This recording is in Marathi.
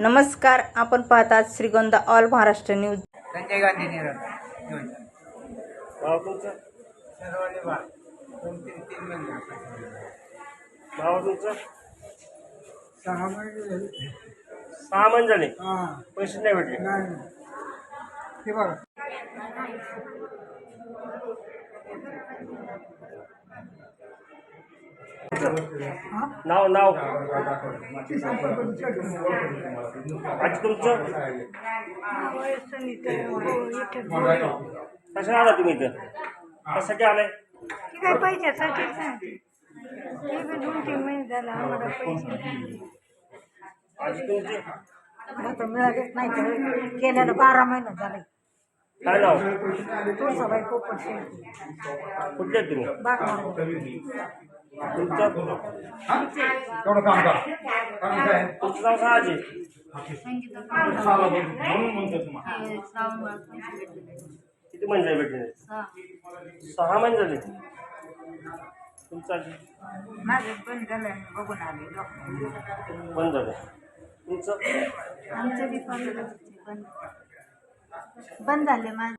नमस्कार आपण पाहतात श्रीगोंदा ऑल महाराष्ट्र न्यूज. संजय गांधी महिने. सहा महिने सहा महिने झाले? हां. पैसे नाही भेटले? हे बघा. नाव नाव. आज तुमचं? कशा आला तुम्ही इथं? कशासाठी आलाय? काय पैशासाठीच आहे ते बी दोन तीन महिने आम्हाला पैसे नाही. आज तुमची? आता मिळालेच नाही तर गेल्याला बारा महिने झाले काय नाव? तुळसाबाई पोपट शेळके कुठले आहेत तुम्ही? तुमचं तुमचं नाव आजी किती महिने झाले भेटले? सहा. महिने झाले? तुमचं माझं बंद झालं बघून आले डॉक्टर. बंद झालं तुमचं? आमचं बी बंद. झाले माझं.